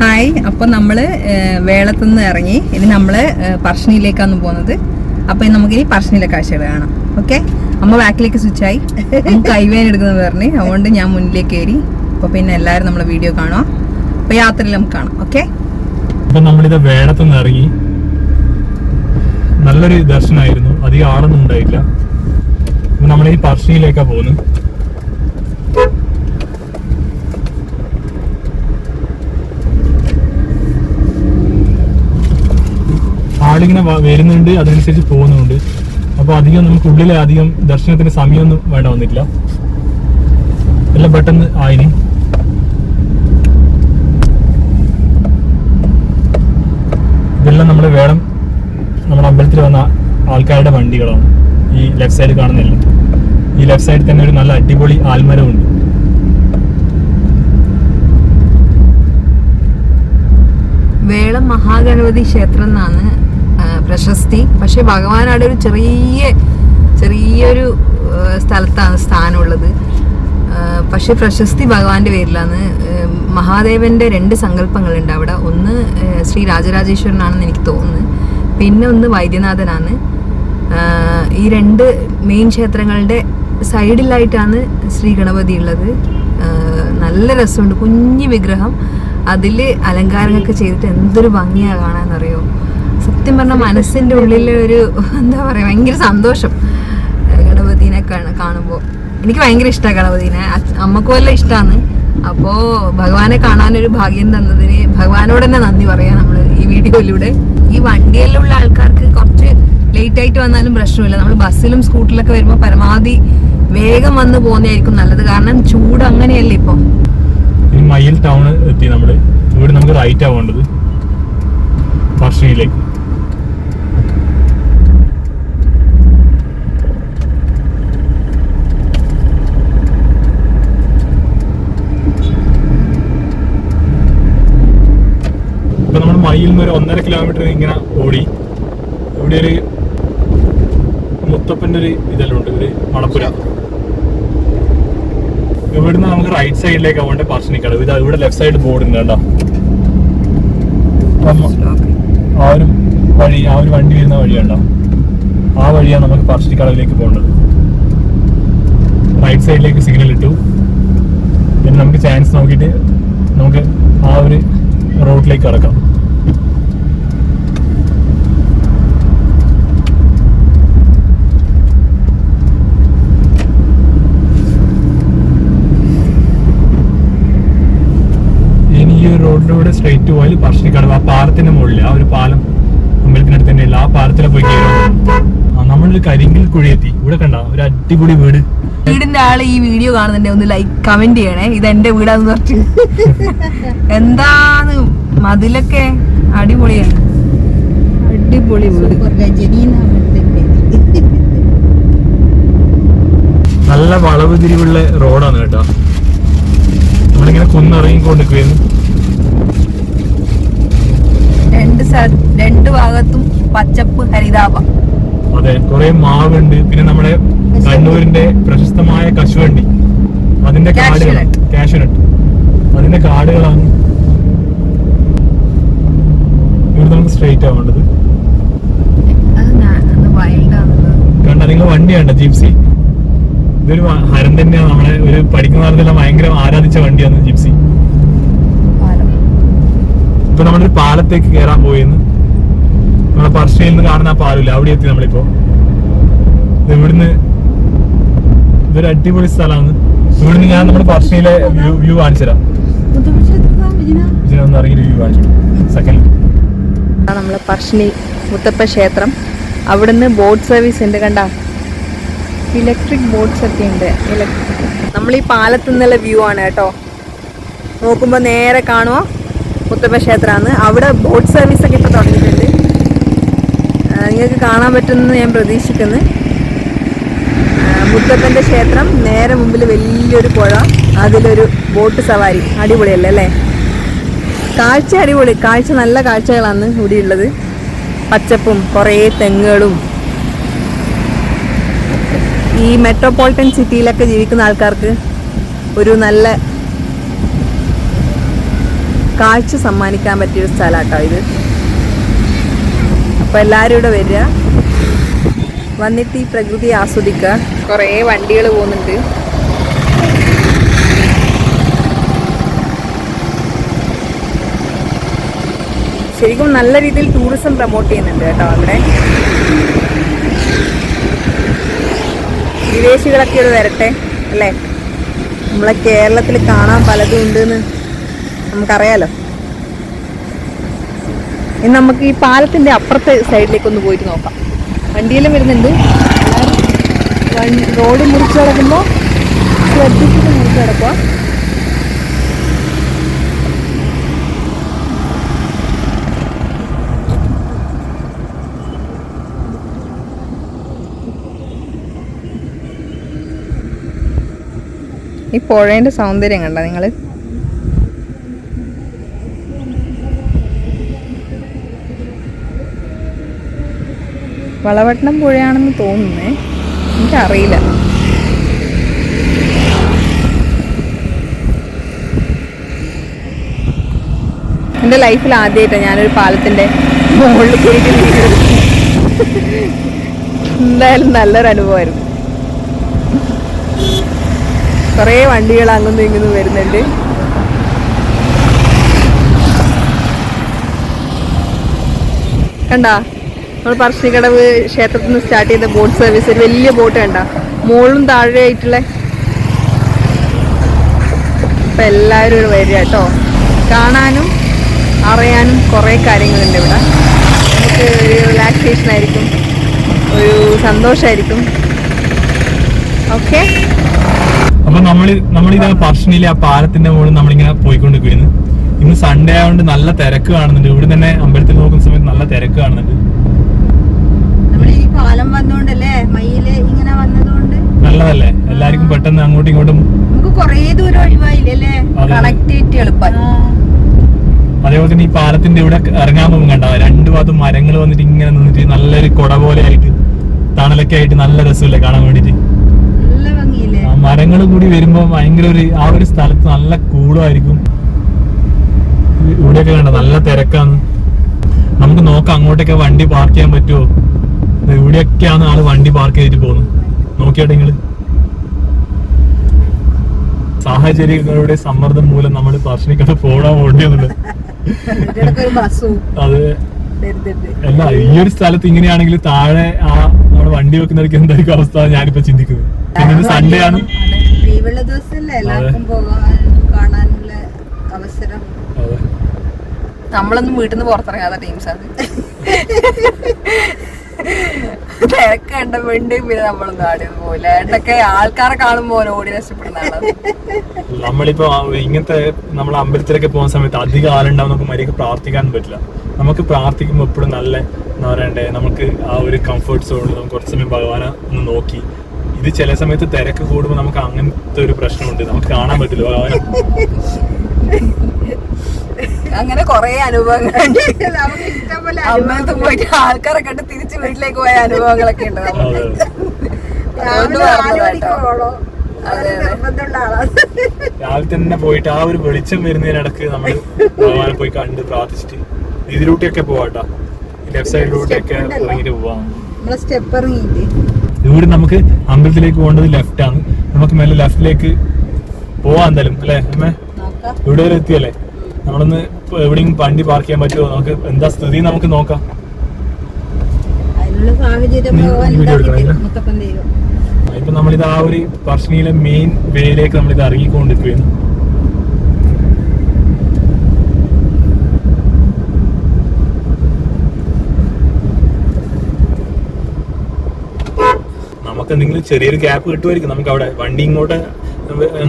Hi അപ്പം നമ്മൾ വേളത്തുനിന്ന് ഇറങ്ങി. ഇനി നമ്മൾ പർശ്നിയിലേക്കാണ് പോകുന്നത്. അപ്പം ഇനി നമുക്കിനി പറശ്ശിനിയിലെ കാഴ്ചകൾ കാണാം. ഓക്കെ അമ്മ ബാക്കിലേക്ക് സ്വിച്ചായി കൈവേൻ എടുക്കുന്നത് പറഞ്ഞ്. അതുകൊണ്ട് ഞാൻ മുന്നിലേക്ക് കയറി. അപ്പോൾ പിന്നെ എല്ലാവരും നമ്മളെ വീഡിയോ കാണുക. അപ്പോൾ യാത്രയിൽ നമുക്ക് കാണാം. ഓക്കെ അപ്പൊ നമ്മളിത് വേളത്തുനിന്ന് ഇറങ്ങി. നല്ലൊരു ദർശനമായിരുന്നു. അധികം ആളൊന്നും ഉണ്ടായില്ല. നമ്മൾ ഈ പറശ്ശിനിയിലേക്കാ പോകുന്നത്. ആളിങ്ങനെ വരുന്നുണ്ട് അതനുസരിച്ച് പോകുന്നുണ്ട്. അപ്പൊ അധികം നമുക്ക് ഉള്ളിലെ അധികം ദർശനത്തിന് സമയമൊന്നും വേണ്ട വന്നിട്ടില്ല. എല്ലാം പെട്ടെന്ന് ആയിനി ഇതെല്ലാം നമ്മൾ വേണം നമ്മുടെ അമ്പലത്തിൽ വന്ന ആൾക്കാരുടെ വണ്ടികളാണ്. ഈ ലെഫ്റ്റ് സൈഡിൽ കാണുന്നില്ല ഈ ലെഫ്റ്റ് സൈഡിൽ തന്നെ ഒരു നല്ല അടിപൊളി ആൽമരമുണ്ട്. വേളം മഹാഗണപതി ക്ഷേത്രം എന്നാണ് പ്രശസ്തി. പക്ഷെ ഭഗവാൻ അവിടെ ഒരു ചെറിയ ചെറിയൊരു സ്ഥലത്താണ് സ്ഥാനമുള്ളത്. പക്ഷെ പ്രശസ്തി ഭഗവാന്റെ പേരിലാണ്. മഹാദേവന്റെ രണ്ട് സങ്കല്പങ്ങളുണ്ട് അവിടെ. ഒന്ന് ശ്രീ രാജരാജേശ്വരനാണെന്ന് എനിക്ക് തോന്നുന്നു. പിന്നെ ഒന്ന് വൈദ്യനാഥനാണ്. ഈ രണ്ട് മെയിൻ ക്ഷേത്രങ്ങളുടെ സൈഡിലായിട്ടാണ് ശ്രീ ഗണപതി ഉള്ളത്. നല്ല രസമുണ്ട്. കുഞ്ഞു വിഗ്രഹം. അതിൽ അലങ്കാരങ്ങളൊക്കെ ചെയ്തിട്ട് എന്തൊരു ഭംഗിയാണ് കാണാൻ കാണാന്നറിയോ സത്യം പറഞ്ഞ മനസ്സിന്റെ ഉള്ളിൽ ഒരു എന്താ പറയുക ഭയങ്കര സന്തോഷം. ഗണപതിനെ കാണുമ്പോൾ എനിക്ക് ഭയങ്കര ഇഷ്ടമാണ് ഗണപതിനെ. അമ്മക്കും എല്ലാം ഇഷ്ടമാണ് അപ്പോൾ ഭഗവാനെ കാണാനൊരു ഭാഗ്യം തന്നതിന് ഭഗവാനോട് തന്നെ നന്ദി പറയാം നമ്മൾ ഈ വീഡിയോയിലൂടെ. ഈ വണ്ടിയിലുള്ള ആൾക്കാർക്ക് കുറച്ച് ലേറ്റ് ആയിട്ട് വന്നാലും പ്രശ്നമില്ല. നമ്മൾ ബസ്സിലും സ്കൂട്ടറിലൊക്കെ വരുമ്പോൾ പരമാവധി വേഗം വന്ന് പോകുന്നതായിരിക്കും നല്ലത്. കാരണം ചൂട് അങ്ങനെയല്ലേ ഇപ്പൊ. മയിൽ ടൗൺ എത്തി നമ്മൾ. ഇവിടെ നമുക്ക് റൈറ്റ് ആവേണ്ടത് പോകേണ്ടത്. ഇപ്പൊ നിന്ന് ഒരു ഒന്നര കിലോമീറ്റർ ഇങ്ങനെ ഓടി. ഇവിടെ ഒരു മുത്തപ്പന്റെ ഒരു ഇതെല്ലാം ഉണ്ട് ഒരു മണപ്പുര. ഇവിടുന്ന് നമുക്ക് റൈറ്റ് സൈഡിലേക്ക് പോകേണ്ട പറശ്ശിനിക്കടവ് ഇത് ഇവിടെ ലെഫ്റ്റ് സൈഡ് ബോർഡ് ഉണ്ട് ആ ഒരു വഴി ആ ഒരു വണ്ടി വരുന്ന വഴി കണ്ടോ? ആ വഴിയാണ് നമുക്ക് പറശ്ശിനിക്കടവിലേക്ക് പോകേണ്ടത്. റൈറ്റ് സൈഡിലേക്ക് സിഗ്നൽ ഇട്ടു. പിന്നെ നമുക്ക് ചാൻസ് നോക്കിയിട്ട് നമുക്ക് ആ ഒരു റോഡിലേക്ക് കടക്കാം. റോഡിലൂടെ സ്ട്രെയിറ്റ് പോയാൽ പറശ്ശിനിക്കടവ് ആ പാലത്തിന്റെ മുകളിൽ ആ ഒരു പാലം അമ്പലത്തിനടുത്ത് തന്നെ ഇല്ല. ആ പാലത്തിലെ പോയി കയറും ആ നമ്മളൊരു കരിങ്കിൽ കുഴി എത്തി. ഇവിടെ കണ്ട ഒരു അടിപൊളി വീട്. വീടിന്റെ ആൾ ഈ വീഡിയോ കാണുന്നുണ്ടെ ഒന്ന് ലൈക്ക് കമന്റ് ചെയ്യണേ. ഇത് എന്റെ വീടാന്ന് പറഞ്ഞു എന്താണ് മതിലൊക്കെ അടിപൊളിയാണ്. അടിപൊളി വീട്. നല്ല വളവ് തിരിവുള്ള റോഡാണ് കേട്ടോ. നമ്മളിങ്ങനെ കുന്നിറങ്ങിക്കൊണ്ടിരിക്കുന്നു രണ്ട് ഭാഗത്തും പച്ചപ്പ് ഹരിതാപ അതെ കുറെ മാവുണ്ട് പിന്നെ നമ്മുടെ കണ്ണൂരിന്റെ പ്രശസ്തമായ കശുവണ്ടി. അതിന്റെ. കാഷ്യൂനട്ട് അതിന്റെ കാടുകളാണ് ഇവിടെ നമുക്ക് സ്ട്രെയിറ്റ് ആവേണ്ടത് കണ്ട നിങ്ങൾ വണ്ടി കണ്ട ജിപ്സി? ഇതൊരു ഹരം തന്നെയാണ് നമ്മളെ ഒരു പഠിക്കുന്ന കാലത്തെല്ലാം ഭയങ്കര ആരാധിച്ച വണ്ടിയാണ് ജിപ്സി. ഇപ്പൊ നമ്മളൊരു പാലത്തേക്ക് കയറാൻ പോയെന്ന്. നമ്മളെ പറശ്ശയിൽ നിന്ന് കാണുന്ന ആ പാലില്ല അവിടെ എത്തി നമ്മളിപ്പോ. ഇവിടുന്ന് ഇതൊരു അടിപൊളി സ്ഥലമാണ്. ഇവിടുന്ന് ഞാൻ നമ്മുടെ പറശ്ശയിലെ വ്യൂ വ്യൂ കാണിച്ചു തരാം ഇതിനൊന്നും അറിയില്ല വ്യൂ കാണിച്ചു സെക്കൻഡ്. നമ്മളെ പറശ്ശിനി മുത്തപ്പ ക്ഷേത്രം. അവിടുന്ന് ബോട്ട് സർവീസ് ഉണ്ട് കണ്ട? ഇലക്ട്രിക് ബോട്ട്സ് ഒക്കെ ഉണ്ട്. നമ്മൾ ഈ പാലത്തു നിന്നുള്ള വ്യൂ ആണ് കേട്ടോ. നോക്കുമ്പോൾ നേരെ കാണുമോ മുത്തപ്പ ക്ഷേത്രമാണ് അവിടെ ബോട്ട് സർവീസ് ഒക്കെ ഇപ്പോൾ തുടങ്ങിയിട്ടുണ്ട് നിങ്ങൾക്ക് കാണാൻ പറ്റുമെന്ന് ഞാൻ പ്രതീക്ഷിക്കുന്നു. മുത്തപ്പന്റെ ക്ഷേത്രം നേരെ മുമ്പിൽ വലിയൊരു പുഴ അതിലൊരു ബോട്ട് സവാരി. അടിപൊളിയല്ലേ അല്ലേ? കാഴ്ച അടിപൊളി. കാഴ്ച നല്ല കാഴ്ചകളാണ് ഇവിടെയുള്ളത് പച്ചപ്പും കുറേ തെങ്ങുകളും. ഈ മെട്രോപൊളിറ്റൻ സിറ്റിയിലൊക്കെ ജീവിക്കുന്ന ആൾക്കാർക്ക് ഒരു നല്ല കാഴ്ച സമ്മാനിക്കാൻ പറ്റിയൊരു സ്ഥലമാട്ടോ ഇത്. അപ്പോൾ എല്ലാവരും ഇവിടെ വരിക. വന്നിട്ട് ഈ പ്രകൃതി ആസ്വദിക്കുക. കുറേ വണ്ടികൾ പോകുന്നുണ്ട്. ശരിക്കും നല്ല രീതിയിൽ ടൂറിസം പ്രമോട്ട് ചെയ്യുന്നുണ്ട് കേട്ടോ അവിടെ. വിദേശികളൊക്കെ ഇവിടെ വരട്ടെ അല്ലേ? നമ്മളെ കേരളത്തിൽ കാണാൻ പലതും ഉണ്ടെന്ന് നമുക്കറിയാലോ. ഇനി നമുക്ക് ഈ പാലത്തിന്റെ അപ്പുറത്തെ സൈഡിലേക്ക് ഒന്ന് പോയിട്ട് നോക്കാം. വണ്ടിയിലും വരുന്നുണ്ട്. റോഡ് മുറിച്ച് കിടക്കുമ്പോൾ ശ്രദ്ധിച്ചിട്ട് മുറിച്ച് കിടക്കുക ഈ പുഴേന്റെ സൗന്ദര്യം കണ്ട നിങ്ങൾ? വളവട്ടണം പുഴയാണെന്ന് തോന്നുന്നേ. എനിക്കറിയില്ല. എന്റെ ലൈഫിൽ ആദ്യമായിട്ടാണ് ഞാനൊരു പാലത്തിന്റെ മുകളിൽ പോയിട്ട് എന്തായാലും നല്ലൊരു അനുഭവമായിരുന്നു. കുറേ വണ്ടികൾ അങ്ങനെ ഇങ്ങനെ വരുന്നുണ്ട്. കണ്ടാ? നമ്മൾ പറശ്ശിനിക്കടവ് ക്ഷേത്രത്തിൽ നിന്ന് സ്റ്റാർട്ട് ചെയ്ത ബോട്ട് സർവീസ് ഒരു വലിയ ബോട്ട് കണ്ട. മുകളിലും താഴെയായിട്ടുള്ള അപ്പൊ എല്ലാവരും ഇവിടെ വരിക കേട്ടോ. കാണാനും അറിയാനും കുറേ കാര്യങ്ങളുണ്ട് ഇവിടെ. നമുക്ക് ഒരു റിലാക്സേഷൻ ആയിരിക്കും. ഒരു സന്തോഷമായിരിക്കും ഓക്കെ അപ്പൊ നമ്മൾ നമ്മളിതാ പറശ്ശിനിയിലെ ആ പാലത്തിന്റെ മുകളിൽ നമ്മളിങ്ങനെ പോയിക്കൊണ്ടിരിക്കുന്നു. ഇന്ന് സൺഡേ ആയതുകൊണ്ട് നല്ല തിരക്ക് കാണുന്നുണ്ട്. ഇവിടെ തന്നെ അമ്പലത്തിൽ നോക്കുന്ന സമയത്ത് നല്ല തിരക്ക് കാണുന്നുണ്ട് നമ്മുടെ ഈ പാലം വന്നോണ്ടല്ലേ മയിൽ ഇങ്ങനെ വന്നതുകൊണ്ട് നല്ലതല്ലേ എല്ലാവർക്കും പെട്ടെന്ന് അങ്ങോട്ടും ഇങ്ങോട്ടും നമുക്ക് കുറേ ദൂരം ഒഴിവായില്ലേ. കണക്ടിവിറ്റി അതേപോലെ തന്നെ ഈ പാലത്തിന്റെ ഇവിടെ ഇറങ്ങാൻ പോകും കണ്ട? രണ്ട് ഭാഗത്തും മരങ്ങൾ വന്നിട്ട് ഇങ്ങനെ നിന്നിട്ട് നല്ലൊരു കുട പോലെ ആയിട്ട് തണലൊക്കെ ആയിട്ട് നല്ല രസമല്ലേ കാണാൻ വേണ്ടിട്ട് ആ മരങ്ങൾ കൂടി വരുമ്പോ ഭയങ്കര ഒരു ആ ഒരു സ്ഥലത്ത് നല്ല കൂളായിരിക്കും ഇവിടെയൊക്കെ കണ്ട? നല്ല തിരക്കാണ്. നമുക്ക് നോക്കാം അങ്ങോട്ടൊക്കെ വണ്ടി പാർക്ക് ചെയ്യാൻ പറ്റുമോ? ഇവിടെയൊക്കെയാണ് ആൾ വണ്ടി പാർക്ക് ചെയ്തിട്ട് പോകുന്നത്. നോക്കിയാട്ടെ നിങ്ങൾ. സാഹചര്യങ്ങളുടെ സമ്മർദ്ദം മൂലം നമ്മൾ പറശ്ശിനിക്കട പോടാൻ ഓടിയതുണ്ട് അത്. അല്ല ഈ ഒരു സ്ഥലത്ത് ഇങ്ങനെയാണെങ്കിൽ താഴെ ആ നമ്മുടെ വണ്ടി വെക്കുന്നവർക്ക് എന്തായിരിക്കും അവസ്ഥ ഞാനിപ്പോ ചിന്തിക്കുന്നത്? പിന്നെ സൺഡേ ആണ്. ലീവുള്ള ദിവസമല്ലേ? എല്ലാവർക്കും പോകാൻ കാണാനുള്ള അവസരം. അതെ. നമ്മളൊന്നും വീട്ടിൽ നിന്ന് പുറത്തിറങ്ങാത്ത ടീംസ് അത് തിരക്ക് കണ്ട വേണ്ടി പിന്നെ നമ്മളൊന്നും ആടി പോകില്ല ഏട്ടൊക്കെ ആൾക്കാരെ കാണുമ്പോ ഓടി നഷ്ടപ്പെടുന്ന ആളാണ് നമ്മളിപ്പോ ഇങ്ങനത്തെ നമ്മൾ അമ്പലത്തിലൊക്കെ പോകുന്ന സമയത്ത് അധികം ആളുണ്ടാവും നമുക്ക് മര്യാദയ്ക്ക് പ്രാർത്ഥിക്കാൻ പറ്റില്ല. നമുക്ക് പ്രാർത്ഥിക്കുമ്പോൾ എപ്പോഴും നല്ല എന്താ പറയണ്ടേ നമുക്ക് ആ ഒരു കംഫർട്ട് സോണിൽ നമുക്ക് കുറച്ച് സമയം ഭഗവാനെ ഒന്ന് നോക്കി. ഇത് ചില സമയത്ത് തിരക്ക് കൂടുമ്പോൾ നമുക്ക് അങ്ങനത്തെ ഒരു പ്രശ്നമുണ്ട്. നമുക്ക് കാണാൻ പറ്റില്ല. ഭഗവാനെ അങ്ങനെ കൊറേ അനുഭവങ്ങൾ നമുക്ക് ഇഷ്ടം പോലെ അമ്പലത്തിൽ പോയിട്ട് ആൾക്കാരെ കണ്ട് തിരിച്ച് വീട്ടിലേക്ക് പോയ അനുഭവങ്ങളൊക്കെ ഉണ്ട് രാവിലെ തന്നെ പോയിട്ട് ആ ഒരു വെളിച്ചം വരുന്നതിനിടക്ക് നമ്മൾ ഭഗവാനെ പോയി കണ്ട് പ്രാർത്ഥിച്ചിട്ട് ഇതിലൂട്ടിയൊക്കെ പോവാട്ടാ. ലെഫ്റ്റ് സൈഡിലൂടെയൊക്കെ ഇറങ്ങിട്ട് പോവാം. സ്റ്റെപ്പ് ഇവിടെ നമുക്ക് അമ്പലത്തിലേക്ക് പോകേണ്ടത് ലെഫ്റ്റ് ആണ്. നമുക്ക് മേലെ ലെഫ്റ്റിലേക്ക് പോവാം എന്തായാലും അല്ലേ? അമ്മേ? ഇവിടെ വരെ എത്തിയല്ലേ? നമ്മളൊന്ന് എവിടെയും വണ്ടി പാർക്ക് ചെയ്യാൻ പറ്റുമോ? നമുക്ക് എന്താ സ്ഥിതി നമുക്ക് നോക്കാം. ഇപ്പൊ നമ്മളിത് ആ ഒരു പറശ്ശിനിയിലെ മെയിൻ വേയിലേക്ക് നമ്മളിത് ഇറങ്ങിക്കൊണ്ടിരിക്കുകയാണ്. നമുക്ക് എന്തെങ്കിലും ചെറിയൊരു ഗ്യാപ്പ് കിട്ടുമായിരിക്കും. നമുക്ക് അവിടെ വണ്ടി ഇങ്ങോട്ട്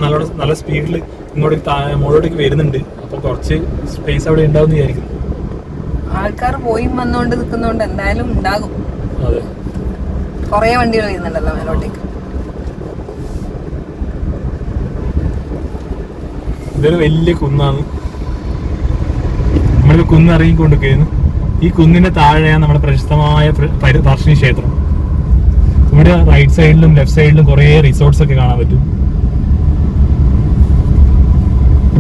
നല്ല നല്ല സ്പീഡിൽ ഇങ്ങോട്ട് മുകളിലോട്ടേക്ക് വരുന്നുണ്ട്. അപ്പൊ കുറച്ച് സ്പേസ് അവിടെ ഉണ്ടാവും വിചാരിക്കുന്നു. ആൾക്കാർ പോയി വന്നോണ്ട് നിൽക്കുന്നോണ്ട് എന്തായാലും ഉണ്ടാകും. അതെ. കൊറേ വണ്ടികൾ വരുന്നുണ്ടല്ലോ മേലോട്ടേക്ക്. ഇതൊരു വലിയ കുന്നാണ്. നമ്മൾ കുന്ന് ഇറങ്ങിക്കൊണ്ടിരിക്കുന്നു. ഈ കുന്നിന്റെ താഴെയാണ് നമ്മുടെ പ്രശസ്തമായ പ്ര- ക്ഷേത്രം. ഇവിടെ റൈറ്റ് സൈഡിലും ലെഫ്റ്റ് സൈഡിലും കുറേ റിസോർട്ട്സ് ഒക്കെ കാണാൻ പറ്റും.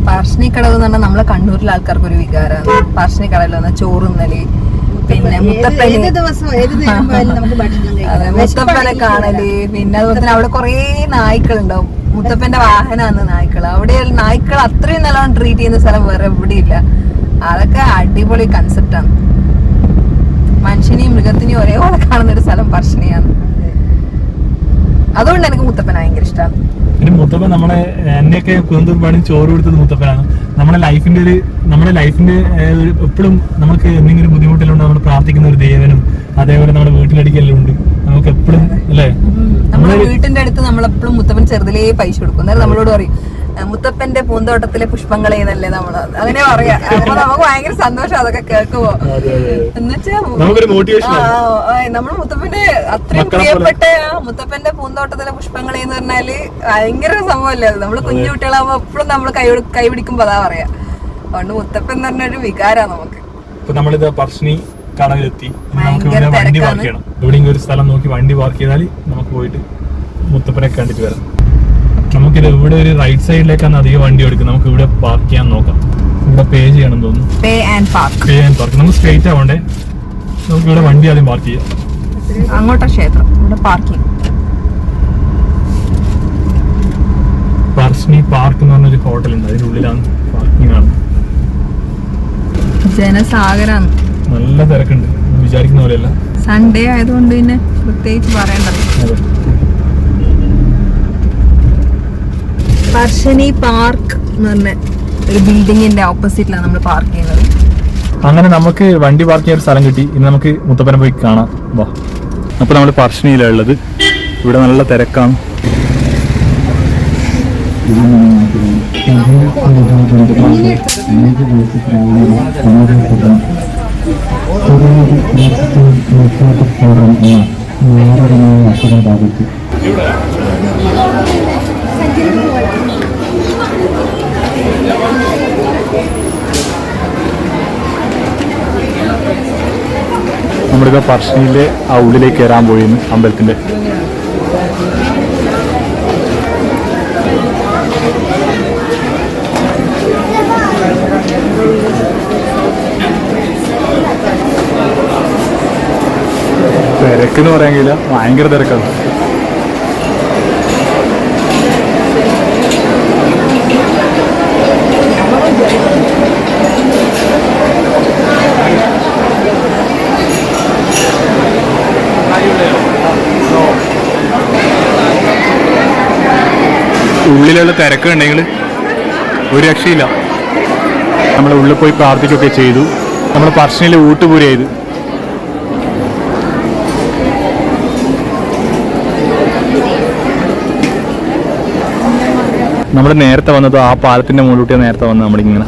പാർശ്നിക്കടവ് എന്ന് പറഞ്ഞാൽ നമ്മളെ കണ്ണൂരിലെ ആൾക്കാർക്ക് ഒരു വികാരമാണ് പാർശ്നിക്കടവിൽ വന്ന ചോറുന്നലി പിന്നെ ഏത് മുത്തപ്പന്. ദിവസം അതെ മുത്തപ്പനെ കാണൽ പിന്നെ അതുപോലെ തന്നെ അവിടെ കുറേ നായ്ക്കളുണ്ടാവും. മുത്തപ്പന്റെ വാഹനമാണ് നായ്ക്കൾ. അവിടെ നായ്ക്കൾ അത്രയും നല്ലോണം ട്രീറ്റ് ചെയ്യുന്ന സ്ഥലം വേറെ ഇല്ല അതൊക്കെ അടിപൊളി കൺസെപ്റ്റാണ് മനുഷ്യനെയും മൃഗത്തിനെയും ഒരേപോലെ കാണുന്ന ഒരു സ്ഥലം പർശനിയാണ് അതുകൊണ്ട് എനിക്ക് മുത്തപ്പൻ ഭയങ്കര ഇഷ്ടമാണ് പിന്നെ മുത്തപ്പൻ നമ്മളെ എന്നെയൊക്കെ കുന്തൂർ പണി ചോറ് കൊടുത്തത് മുത്തപ്പനാണ്. നമ്മുടെ ലൈഫിന്റെ ഒരു നമ്മുടെ ലൈഫിന്റെ എപ്പോഴും നമുക്ക് എന്തെങ്കിലും ബുദ്ധിമുട്ടിലുണ്ട് നമ്മൾ പ്രാർത്ഥിക്കുന്ന ഒരു ദേവനും അതേപോലെ നമ്മുടെ വീട്ടിലടിക്കലും ഉണ്ട്. നമുക്ക് എപ്പോഴും അല്ലേ? നമ്മുടെ വീട്ടിന്റെ അടുത്ത് നമ്മളെപ്പോഴും മുത്തപ്പൻ ചെറുതിലേ പൈസ കൊടുക്കും. അന്നേരം നമ്മളോട് പറയും "ആ, മുത്തപ്പന്റെ പൂന്തോട്ടത്തിലെ പുഷ്പങ്ങളെ എന്നല്ലേ നമ്മൾ അങ്ങനെ പറയാ. അപ്പൊ നമുക്ക് ഭയങ്കര സന്തോഷം അതൊക്കെ കേൾക്കുമ്പോ എന്നുവെച്ചാ നമ്മൾ മുത്തപ്പന്റെ അത്രയും പ്രിയപ്പെട്ട മുത്തപ്പന്റെ പൂന്തോട്ടത്തിലെ പുഷ്പങ്ങളെ എന്ന് പറഞ്ഞാൽ ഭയങ്കര സംഭവമല്ലേ അത്? നമ്മൾ കുഞ്ഞു കുട്ടികളാകുമ്പോ എപ്പോഴും നമ്മൾ കൈ കൈ പിടിക്കുമ്പോ അതാ പറയാ. അതുകൊണ്ട് മുത്തപ്പൻ എന്ന് പറഞ്ഞ ഒരു വികാരാ നമുക്ക്. നമ്മളിത് പർശ്നി കടവിലെത്തി. നമുക്ക് വണ്ടി. പാർക്ക് ചെയ്യണം. എവിടെയെങ്കിലും ഒരു സ്ഥലം നോക്കി വണ്ടി പാർക്ക് ചെയ്താൽ നമുക്ക് പോയിട്ട് മുത്തപ്പനെ കണ്ടിട്ട് വരാം. നമുക്കിത് ഇവിടെ ഒരു റൈറ്റ് സൈഡിലേക്കാണ് അധികം വണ്ടി എടുക്കുന്നത് നമുക്ക് ഇവിടെ പാർക്ക് ചെയ്യാൻ നോക്കാം. ഇവിടെ പേ ചെയ്യണം തോന്നുന്നു. Pay and park pay and park നമുക്ക് സ്ട്രേറ്റ് ആവണ്ടേ? നമുക്ക് ഇവിടെ വണ്ടി ആദ്യം പാർക്ക് ചെയ്യാം. അങ്ങോട്ടാ ക്ഷേത്രം. ഇവിടെ പാർക്കിംഗ് പാർസ്നി പാർക്ക് എന്ന് പറഞ്ഞൊരു ഹോട്ടൽ ഉണ്ട്. അതിന്റെ ഉള്ളിലാണ് പാർക്കിംഗ് ആണ്. ജനസാഗരാണ്. നല്ല തിരക്കുണ്ട്. വിചാരിക്കുന്ന പോലെയല്ല. സൺഡേ ആയതുകൊണ്ട് പിന്നെ പ്രത്യേകിച്ച് പറയണ്ടല്ലോ അതെ പർശനി പാർക്ക് എന്ന് പറഞ്ഞ ഒരു ബിൽഡിങ്ങിന്റെ ഓപ്പോസിറ്റിലാണ് നമ്മൾ പാർക്ക് ചെയ്യുന്നത്. അങ്ങനെ നമുക്ക് വണ്ടി പാർക്ക് ചെയ്യാൻ ഒരു സ്ഥലം കിട്ടി. ഇനി നമുക്ക് മുത്തപ്പനം പോയി കാണാം. വാ. അപ്പോൾ നമ്മൾ പർശനിയിലാണ് ഉള്ളത്. ഇവിടെ നല്ല തിരക്കാണ്. നമ്മളിപ്പോൾ പറശ്ശിനിയിലെ ആ ഉള്ളിലേക്ക് കയറാൻ പോയിരുന്നു അമ്പലത്തിന്റെ തിരക്കെന്ന് പറയാൻ കഴിയില്ല. ഭയങ്കര തിരക്കാണ്. ഉള്ളിലുള്ള തിരക്കുണ്ടെങ്കിൽ ഒരു രക്ഷയില്ല. നമ്മൾ ഉള്ളിൽ പോയി പ്രാർത്ഥിക്കുകയൊക്കെ ചെയ്തു. നമ്മൾ പറശ്ശിനിയിൽ ഊട്ടുപൂരി ചെയ്തു നമ്മൾ നേരത്തെ വന്നത് ആ പാലത്തിന്റെ മുകളിലൂട്ടിയാണ് നേരത്തെ വന്നത് നമ്മളിങ്ങനെ.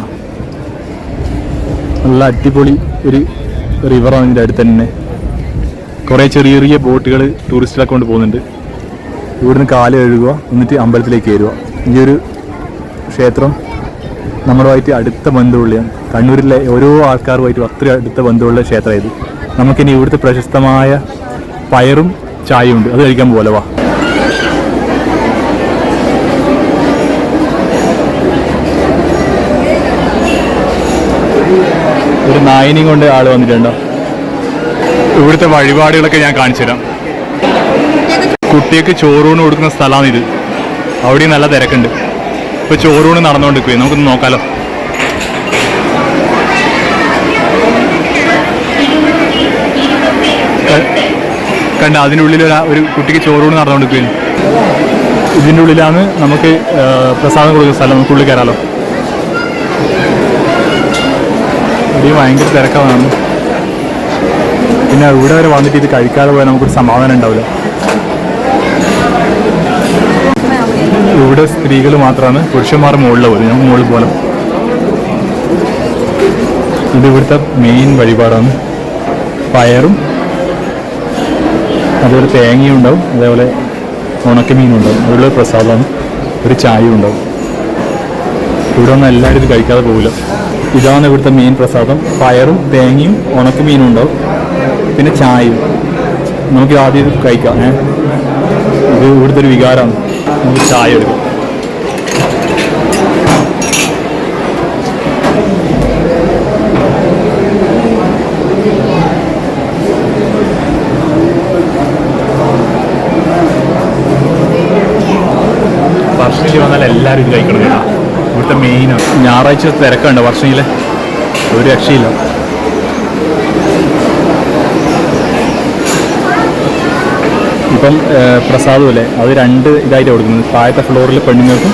നല്ല അടിപൊളി ഒരു റിവറാണ് ഇതിന്റെ അടുത്ത് തന്നെ. കുറേ ചെറിയ ചെറിയ ബോട്ടുകൾ ടൂറിസ്റ്റുകളെ കൊണ്ട് പോകുന്നുണ്ട്. ഇവിടുന്ന് കാൽ കഴുകുക എന്നിട്ട് അമ്പലത്തിലേക്ക് കയറുക. ഈ ഒരു ക്ഷേത്രം നമ്മളുമായിട്ട് അടുത്ത ബന്ധമുള്ളതാണ് കണ്ണൂരിലെ ഓരോ ആൾക്കാരുമായിട്ടും അത്ര അടുത്ത ബന്ധമുള്ള ക്ഷേത്രം ഇത് നമുക്കിനി ഇവിടുത്തെ പ്രശസ്തമായ പയറും ചായയും ഉണ്ട്. അത് കഴിക്കാൻ പോലെ വാ. ഒരു നായിനെയും കൊണ്ട് ആൾ വന്നിട്ടുണ്ടോ? ഇവിടുത്തെ വഴിപാടുകളൊക്കെ ഞാൻ കാണിച്ചു തരാം കുട്ടിയൊക്കെ ചോറൂണ് കൊടുക്കുന്ന സ്ഥലമാണ് ഇത് അവിടെ നല്ല തിരക്കുണ്ട്. ഇപ്പൊ ചോറൂണ് നടന്നുകൊണ്ടിരിക്കുകയെ. നമുക്കൊന്ന് നോക്കാലോ. കണ്ട അതിന്റെ ഉള്ളിൽ ഒരു- കുട്ടിക്ക് ചോറൂണ് നടന്നുകൊണ്ടിരിക്കുകയാണ്. ഇതിന്റെ ഉള്ളിലാണ് നമുക്ക് പ്രസാദം കൊടുക്കുന്ന സ്ഥലം. നമുക്ക് ഉള്ളിൽ കയറാലോ. ഇവിടെ ഭയങ്കര തിരക്കാണ് പിന്നെ ഇവിടെ വരെ വന്നിട്ട് ഇത് കഴിക്കാതെ പോയാൽ നമുക്കൊരു സമാധാനം ഉണ്ടാവില്ല. ഇവിടെ സ്ത്രീകൾ മാത്രമാണ് പുരുഷന്മാർ മുകളിൽ പോലും ഞങ്ങൾ മുകളിൽ പോലെ. ഇത് ഇവിടുത്തെ മെയിൻ വഴിപാടാണ്. പയറും അതുപോലെ തേങ്ങയും ഉണ്ടാവും. അതേപോലെ ഉണക്കമീനും ഉണ്ടാവും. അതുപോലെ പ്രസാദമാണ്. ഒരു ചായയും ഉണ്ടാവും. ഇവിടെ ഒന്നും എല്ലാവരും ഇത് കഴിക്കാതെ പോകില്ല ഇതാണ് ഇവിടുത്തെ മെയിൻ പ്രസാദം. പയറും തേങ്ങയും ഉണക്കമീനും ഉണ്ടാവും. പിന്നെ ചായയും. നമുക്ക് ആദ്യം ഇത് കഴിക്കാം. ഏ? ഇത് ഇവിടുത്തെ ഒരു വികാരമാണ്. നമുക്ക് ചായ എടുക്കും. വർഷയിൽ വന്നാൽ എല്ലാവരും ഇത് കഴിക്കണം ഇവിടുത്തെ മെയിനാണ് ഞായറാഴ്ച തിരക്കുണ്ട് വർഷയിൽ ഒരു രക്ഷയില്ല. ഇപ്പം പ്രസാദമല്ലേ അത് രണ്ട് ഇതായിട്ട് കൊടുക്കുന്നത്. താഴത്തെ ഫ്ലോറിൽ പെണ്ണുങ്ങൾക്കും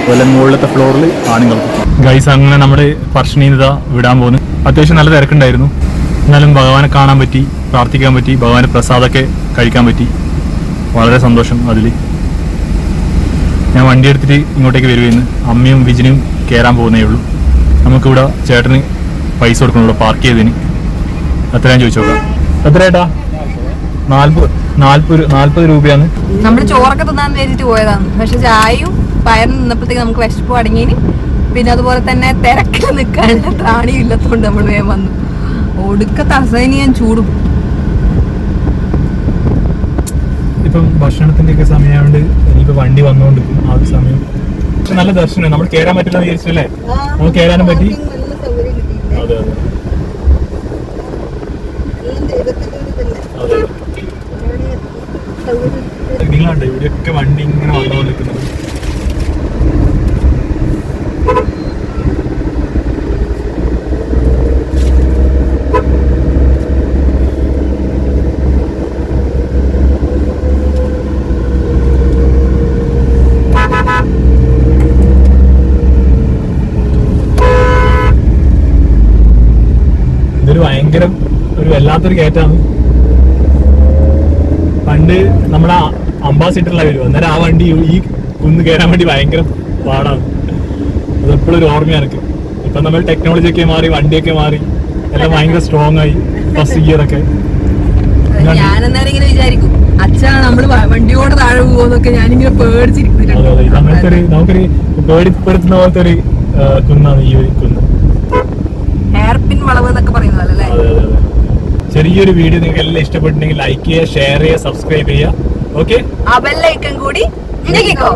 അതുപോലെ മുകളിലത്തെ ഫ്ലോറിൽ ആണുങ്ങൾക്കും. ഗൈസ് അങ്ങനെ നമ്മുടെ പർഷണീയത വിടാൻ പോകുന്നു അത്യാവശ്യം നല്ല തിരക്കുണ്ടായിരുന്നു. എന്നാലും ഭഗവാനെ കാണാൻ പറ്റി പ്രാർത്ഥിക്കാൻ പറ്റി ഭഗവാന്റെ പ്രസാദൊക്കെ കഴിക്കാൻ പറ്റി. വളരെ സന്തോഷം അതിൽ ഞാൻ വണ്ടി എടുത്തിട്ട് ഇങ്ങോട്ടേക്ക് വരുവായിരുന്നു. അമ്മയും വിജിനും കയറാൻ പോകുന്നേ ഉള്ളൂ. നമുക്കിവിടെ ചേട്ടന് പൈസ കൊടുക്കണുള്ളൂ പാർക്ക് ചെയ്തതിന്. അത്രയും ഞാൻ ചോദിച്ചു നോക്കാം. നാൽപ്പത് നാൽപ്പത് നാൽപ്പത് രൂപയാണ്. നമ്മൾ ചോറൊക്കെ തിന്നാന്ന് വിചാരിച്ചിട്ട് പോയതാണ്. പക്ഷെ ചായയും പയറും നിന്നപ്പോഴത്തേക്ക് നമുക്ക് വിശപ്പ് അടങ്ങിയിന്. പിന്നെ അതുപോലെ തന്നെ തിരക്കിൽ നിൽക്കാനുള്ള ത്രാണി ഇല്ലാത്തതുകൊണ്ട് നമ്മൾ വേഗം വന്നു. ഒടുക്കത്തെ അസഹനീയം ചൂടും. ഇപ്പം ഭക്ഷണത്തിന്റെ ഒക്കെ സമയമായോണ്ട് ഇനിയിപ്പോ വണ്ടി വന്നുകൊണ്ടിരിക്കും ആ ഒരു സമയം. നല്ല ദർശനം നമ്മൾ കേറാൻ പറ്റില്ല വിചാരിച്ചല്ലേ നമുക്ക് കേറാനും പറ്റി നല്ല സൗകര്യം കിട്ടിയില്ലേ അതെ അതെ എല്ലാം ദൈവത്തിന്റെ ഒരു ഇതല്ലേ അതെ അവിടെ സൗകര്യം നിങ്ങളുണ്ട് ഇവിടെയൊക്കെ വണ്ടി ഇങ്ങനെ വന്നുകൊണ്ടിരിക്കുന്നത് നിൽക്കുന്നത് ഭയങ്കരം ഒരു വല്ലാത്തൊരു കയറ്റാണ് പണ്ട് നമ്മുടെ അംബാസിഡറിലാണ് വരും അന്നേരം ആ വണ്ടി ഈ കുന്ന് കയറാൻ വേണ്ടി ഭയങ്കര പാടാണ്. അതെപ്പോഴും ഒരു ഓർമ്മയാണ് എനിക്ക്. ഇപ്പം നമ്മൾ ടെക്നോളജി ഒക്കെ മാറി വണ്ടിയൊക്കെ മാറി എല്ലാം ഭയങ്കര സ്ട്രോങ് ആയി ഫസ്റ്റ് ഗിയർ ഒക്കെ. ഞാനെന്നേരം ഇങ്ങനെ വിചാരിക്കും അച്ഛാ നമ്മൾ വ- വണ്ടിയോടെ താഴെ പോകുന്നൊക്കെ ഞാനിങ്ങനെ അതെ അതെ. ഇത് അങ്ങനത്തെ ഒരു പേടിച്ചിരിക്കുന്നുണ്ട് നമുക്കൊരു പേടിപ്പെടുത്തുന്ന പോലത്തെ ഒരു ആ, കുന്നാണ് ഈ ഒരു കുന്ന്. ഹെയർ വളവ് എന്നൊക്കെ പറയുന്നത് ചെറിയൊരു വീഡിയോ നിങ്ങൾക്ക് എല്ലാം ഇഷ്ടപ്പെട്ടിട്ടുണ്ടെങ്കിൽ ലൈക്ക് ചെയ്യുക ഷെയർ ചെയ്യുക സബ്സ്ക്രൈബ് ചെയ്യുക. ഓക്കെ ആ ബെല്ലൈക്കൺ കൂടി ഞെക്കിക്കോ.